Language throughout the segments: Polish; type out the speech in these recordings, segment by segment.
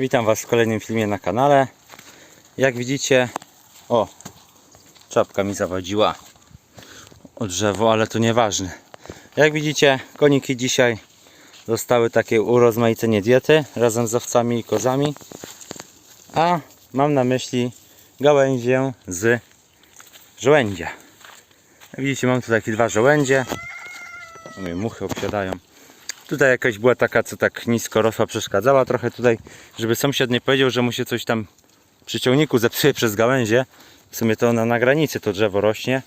Witam Was w kolejnym filmie na kanale. Jak widzicie, o, czapka mi zawodziła o drzewo, ale to nieważne. Jak widzicie, koniki dzisiaj dostały takie urozmaicenie diety razem z owcami i kozami. A mam na myśli gałęzię z żołędzia. Jak widzicie, mam tu takie dwa żołędzie. Mówię, muchy obsiadają. Tutaj jakaś była taka, co tak nisko rosła, przeszkadzała trochę tutaj, żeby sąsiad nie powiedział, że mu się coś tam przy ciągniku zepsuje przez gałęzie. W sumie to ona na granicy to drzewo rośnie,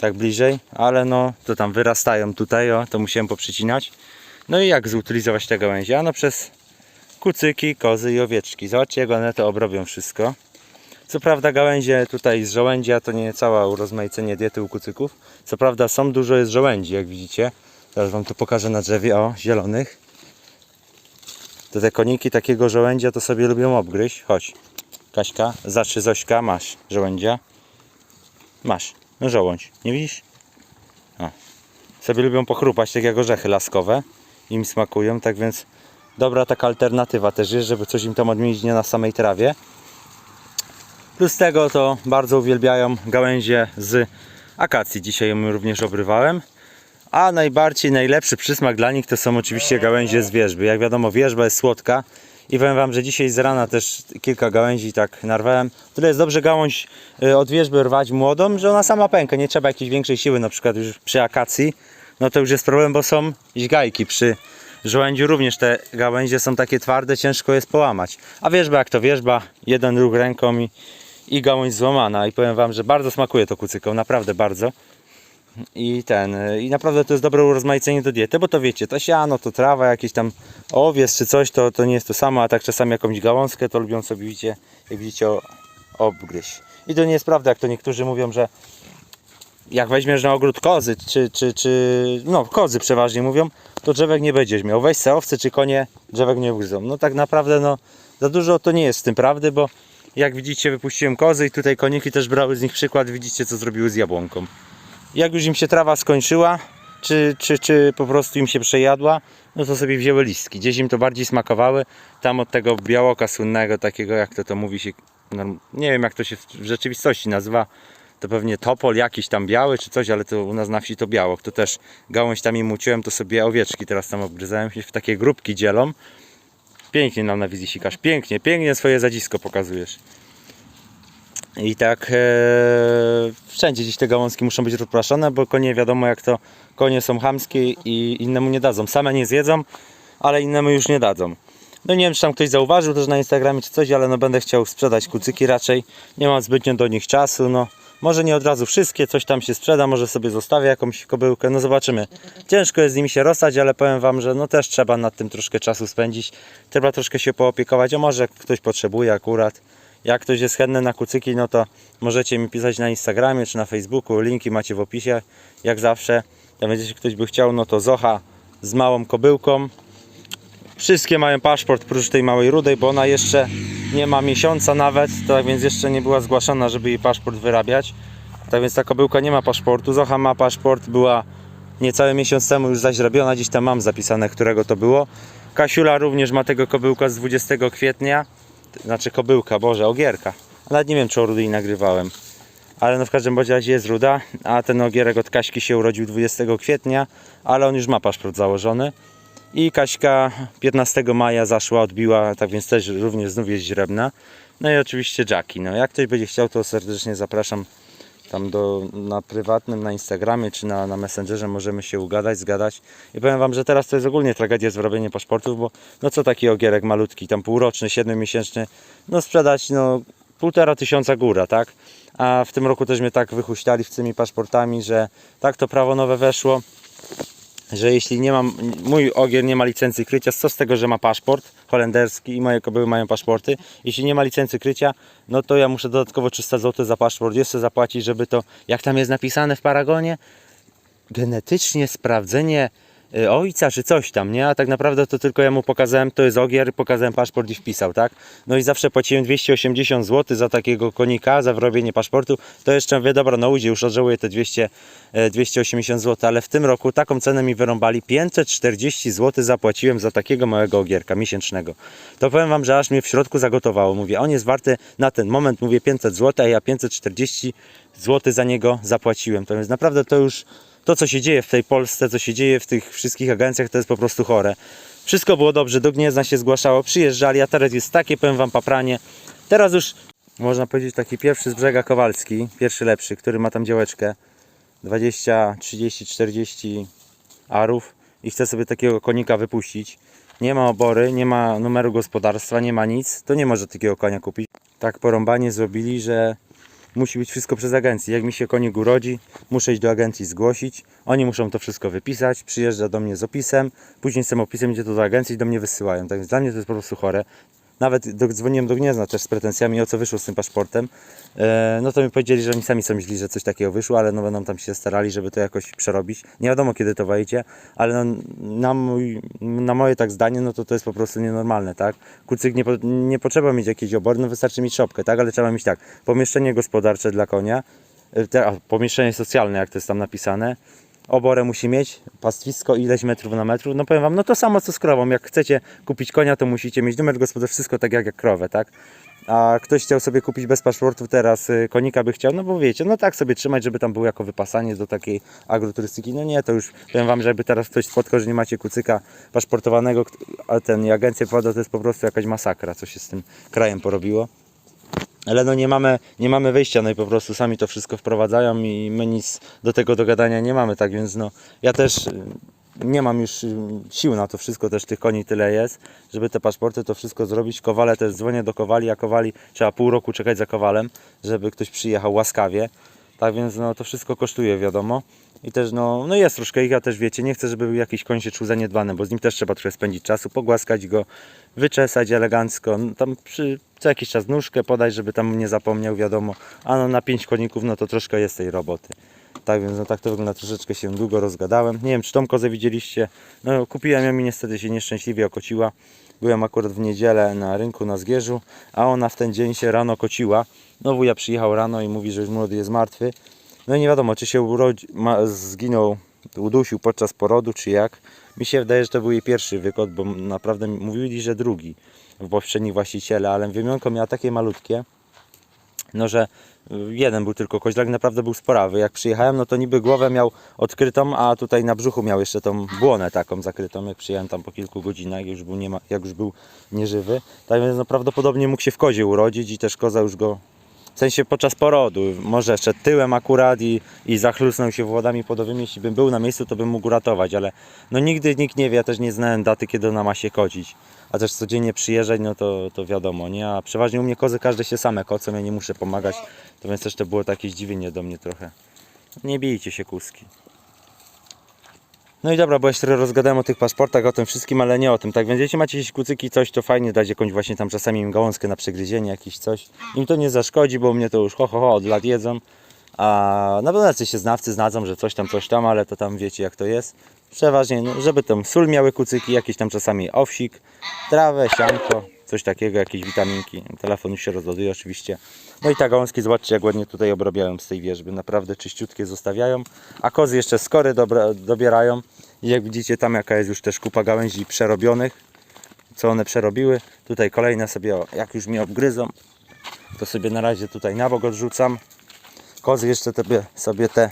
tak bliżej, ale no to tam wyrastają tutaj, o, to musiałem poprzycinać. No i jak zutylizować te gałęzie? Ano przez kucyki, kozy i owieczki. Zobaczcie jak one to obrobią wszystko. Co prawda gałęzie tutaj z żołędzia to nie cała urozmaicenie diety u kucyków. Co prawda są dużo jest żołędzi, jak widzicie. Teraz wam to pokażę na drzewie, o, zielonych. To te koniki takiego żołędzia to sobie lubią obgryźć. Chodź, Kaśka, zaczy Zośka, masz żołędzia. Masz, no żołądź, nie widzisz? O. Sobie lubią pochrupać, tak jak orzechy laskowe. Im smakują, tak więc dobra taka alternatywa też jest, żeby coś im tam odmienić nie na samej trawie. Plus tego to bardzo uwielbiają gałęzie z akacji. Dzisiaj ją również obrywałem. A najbardziej, najlepszy przysmak dla nich to są oczywiście gałęzie z wierzby. Jak wiadomo, wierzba jest słodka. I powiem Wam, że dzisiaj z rana też kilka gałęzi tak narwałem. Tyle jest dobrze gałąź y, od wierzby rwać młodą, że ona sama pęka. Nie trzeba jakiejś większej siły, na przykład już przy akacji. No to już jest problem, bo są źgajki. Przy żołędziu również te gałęzie są takie twarde, ciężko jest połamać. A wierzba jak to wierzba, jeden ruch ręką i, i gałąź złamana. I powiem Wam, że bardzo smakuje to kucyką, naprawdę bardzo. I ten, y, i naprawdę to jest dobre urozmaicenie do diety, bo to wiecie, to siano, to trawa, jakieś tam owiec czy coś, to, to nie jest to samo, a tak czasami jakąś gałązkę to lubią sobie, widzicie, jak widzicie, obgryźć. I to nie jest prawda, jak to niektórzy mówią, że jak weźmiesz na ogród kozy, czy, czy, czy no kozy przeważnie mówią, to drzewek nie będziesz miał. Weź se owce czy konie, drzewek nie ugryzą. No tak naprawdę, no za dużo to nie jest w tym prawdy, bo jak widzicie, wypuściłem kozy i tutaj koniki też brały z nich przykład, widzicie co zrobiły z jabłonką jak już im się trawa skończyła, czy, czy, czy po prostu im się przejadła, no to sobie wzięły listki. Gdzieś im to bardziej smakowały. Tam od tego białoka słynnego, takiego jak to to mówi się, no, nie wiem jak to się w rzeczywistości nazywa, to pewnie topol jakiś tam biały czy coś, ale to u nas na wsi to białok. To też gałąź tam im muciłem, to sobie owieczki teraz tam obgryzałem się w takie grupki dzielą. Pięknie nam na wizji sikasz, pięknie, pięknie swoje zadzisko pokazujesz. I tak e, wszędzie gdzieś te gałązki muszą być rozpraszane, bo konie wiadomo jak to konie są chamskie i innemu nie dadzą. Same nie zjedzą, ale innemu już nie dadzą. No nie wiem czy tam ktoś zauważył też na Instagramie czy coś, ale no będę chciał sprzedać kucyki raczej. Nie mam zbytnio do nich czasu, no może nie od razu wszystkie, coś tam się sprzeda, może sobie zostawię jakąś kobyłkę, no zobaczymy. Ciężko jest z nimi się rozstać, ale powiem Wam, że no też trzeba nad tym troszkę czasu spędzić. Trzeba troszkę się poopiekować, a może ktoś potrzebuje akurat. Jak ktoś jest chętny na kucyki, no to możecie mi pisać na Instagramie czy na Facebooku. Linki macie w opisie, jak zawsze. Tam jeśli ktoś by chciał, no to Zocha z małą kobyłką. Wszystkie mają paszport prócz tej małej rudej, bo ona jeszcze nie ma miesiąca nawet, tak więc jeszcze nie była zgłaszana, żeby jej paszport wyrabiać. Tak więc ta kobyłka nie ma paszportu. Zocha ma paszport, była niecały miesiąc temu już zaźrobiona, gdzieś tam mam zapisane, którego to było. Kasiula również ma tego kobyłka z 20 kwietnia znaczy kobyłka, Boże, ogierka. Nawet nie wiem, czy o Rudy nagrywałem. Ale no w każdym bądź razie jest Ruda, a ten ogierek od Kaśki się urodził 20 kwietnia, ale on już ma paszport założony. I Kaśka 15 maja zaszła, odbiła, tak więc też również znów jest źrebna. No i oczywiście Jackie. No jak ktoś będzie chciał, to serdecznie zapraszam tam do, na prywatnym, na Instagramie czy na, na Messengerze możemy się ugadać, zgadać. I powiem Wam, że teraz to jest ogólnie tragedia z robieniem paszportów, bo no co taki ogierek malutki, tam półroczny, siedmiomiesięczny, no sprzedać no półtora tysiąca góra, tak? A w tym roku też mnie tak wychuśtali z tymi paszportami, że tak to prawo nowe weszło, że jeśli nie mam, mój ogier nie ma licencji krycia, co z tego, że ma paszport holenderski i moje kobyły mają paszporty, jeśli nie ma licencji krycia, no to ja muszę dodatkowo 300 zł za paszport jeszcze zapłacić, żeby to, jak tam jest napisane w paragonie, genetycznie sprawdzenie ojca czy coś tam, nie? A tak naprawdę to tylko ja mu pokazałem, to jest ogier, pokazałem paszport i wpisał, tak? No i zawsze płaciłem 280 zł za takiego konika, za wyrobienie paszportu. To jeszcze mówię, dobra, no ludzie, już odżałuję te 200, e, 280 zł, ale w tym roku taką cenę mi wyrąbali, 540 zł zapłaciłem za takiego małego ogierka miesięcznego. To powiem wam, że aż mnie w środku zagotowało. Mówię, on jest warty na ten moment, mówię 500 zł, a ja 540 zł za niego zapłaciłem. To jest naprawdę to już to, co się dzieje w tej Polsce, co się dzieje w tych wszystkich agencjach, to jest po prostu chore. Wszystko było dobrze, do Gniezna się zgłaszało, przyjeżdżali, a teraz jest takie, powiem wam, papranie. Teraz już, można powiedzieć, taki pierwszy z brzega Kowalski, pierwszy lepszy, który ma tam działeczkę 20, 30, 40 arów i chce sobie takiego konika wypuścić. Nie ma obory, nie ma numeru gospodarstwa, nie ma nic, to nie może takiego konia kupić. Tak porąbanie zrobili, że musi być wszystko przez agencję. Jak mi się konik urodzi, muszę iść do agencji zgłosić. Oni muszą to wszystko wypisać, przyjeżdża do mnie z opisem, później z tym opisem idzie to do agencji i do mnie wysyłają. Tak więc dla mnie to jest po prostu chore. Nawet do, dzwoniłem do Gniezna też z pretensjami, o co wyszło z tym paszportem. E, no to mi powiedzieli, że oni sami są źli, że coś takiego wyszło, ale no będą tam się starali, żeby to jakoś przerobić. Nie wiadomo kiedy to wejdzie, ale no, na, mój, na moje tak zdanie, no to to jest po prostu nienormalne, tak? Kucyk nie, po, nie potrzeba mieć jakiejś obory, no wystarczy mieć szopkę, tak? Ale trzeba mieć tak, pomieszczenie gospodarcze dla konia, e, te, a, pomieszczenie socjalne, jak to jest tam napisane, oborę musi mieć, pastwisko, ileś metrów na metru. No powiem wam, no to samo co z krową. Jak chcecie kupić konia, to musicie mieć numer gospodarczy, wszystko tak jak, jak krowę, tak? A ktoś chciał sobie kupić bez paszportu teraz y, konika by chciał, no bo wiecie, no tak sobie trzymać, żeby tam było jako wypasanie do takiej agroturystyki. No nie, to już powiem wam, że jakby teraz ktoś spotkał, że nie macie kucyka paszportowanego, a ten i agencję poda, to jest po prostu jakaś masakra, co się z tym krajem porobiło. Ale no nie mamy, nie mamy wyjścia, no i po prostu sami to wszystko wprowadzają i my nic do tego dogadania nie mamy, tak więc no ja też y, nie mam już y, sił na to wszystko, też tych koni tyle jest, żeby te paszporty to wszystko zrobić. Kowale też dzwonię do kowali, a kowali trzeba pół roku czekać za kowalem, żeby ktoś przyjechał łaskawie. Tak więc no to wszystko kosztuje, wiadomo. I też no, no jest troszkę ich, a też wiecie, nie chcę, żeby jakiś koń się czuł zaniedbany, bo z nim też trzeba trochę spędzić czasu, pogłaskać go, wyczesać elegancko, no, tam przy, co jakiś czas nóżkę podać, żeby tam nie zapomniał, wiadomo. A no na pięć koników, no to troszkę jest tej roboty. Tak więc no tak to wygląda, troszeczkę się długo rozgadałem. Nie wiem, czy tą kozę widzieliście. No kupiłem ją i niestety się nieszczęśliwie okociła. Byłem akurat w niedzielę na rynku na Zgierzu, a ona w ten dzień się rano kociła. No wuja przyjechał rano i mówi, że już młody jest martwy. No i nie wiadomo, czy się urodzi, ma, zginął, udusił podczas porodu, czy jak. Mi się wydaje, że to był jej pierwszy wykot, bo naprawdę mówili, że drugi w poprzednich właściciele, ale wymianko miała takie malutkie, no że y, jeden był tylko koźlak, naprawdę był sporawy. Jak przyjechałem, no to niby głowę miał odkrytą, a tutaj na brzuchu miał jeszcze tą błonę taką zakrytą, jak przyjechałem tam po kilku godzinach, już był, nie ma, jak już był nieżywy. Tak więc no prawdopodobnie mógł się w kozie urodzić i też koza już go w sensie podczas porodu, może jeszcze tyłem akurat i, i zachlusnął się włodami płodowymi, jeśli bym był na miejscu, to bym mógł uratować, ale no nigdy nikt nie wie, ja też nie znałem daty, kiedy ona ma się kocić, a też codziennie przyjeżdżać, no to, to wiadomo, nie, a przeważnie u mnie kozy każde się same kocą, ja nie muszę pomagać, to więc też to było takie zdziwienie do mnie trochę. Nie bijcie się kuski. No i dobra, bo jeszcze rozgadałem o tych paszportach, o tym wszystkim, ale nie o tym. Tak więc jeśli macie jakieś kucyki, coś, to fajnie dać jakąś właśnie tam czasami im gałązkę na przegryzienie, jakieś coś. Im to nie zaszkodzi, bo mnie to już ho, ho, ho od lat jedzą. A na pewno jacyś się znawcy znadzą, że coś tam, coś tam, ale to tam wiecie jak to jest. Przeważnie, no, żeby tam sól miały kucyki, jakieś tam czasami owsik, trawę, sianko, coś takiego, jakieś witaminki. Telefon już się rozładuje oczywiście. No i te gałązki, zobaczcie jak ładnie tutaj obrabiają z tej wierzby. Naprawdę czyściutkie zostawiają. A kozy jeszcze skory dobra, dobierają. I jak widzicie tam jaka jest już też kupa gałęzi przerobionych. Co one przerobiły. Tutaj kolejne sobie, jak już mnie obgryzą, to sobie na razie tutaj na bok odrzucam. Kozy jeszcze sobie, sobie te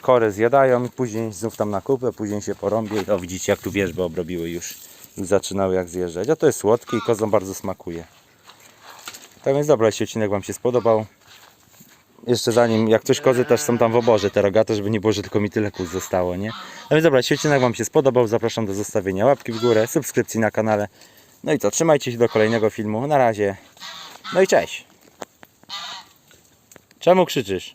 kory zjadają, później znów tam na kupę, później się porąbię. O widzicie jak tu wierzby obrobiły już. Zaczynały jak zjeżdżać. A to jest słodkie i kozom bardzo smakuje. Tak więc dobra, jeśli odcinek Wam się spodobał. Jeszcze zanim, jak coś kozy też są tam w oborze te rogaty, żeby nie było, że tylko mi tyle kóz zostało, nie? No więc dobra, jeśli odcinek Wam się spodobał, zapraszam do zostawienia łapki w górę, subskrypcji na kanale. No i co, trzymajcie się do kolejnego filmu. Na razie. No i cześć. Czemu krzyczysz?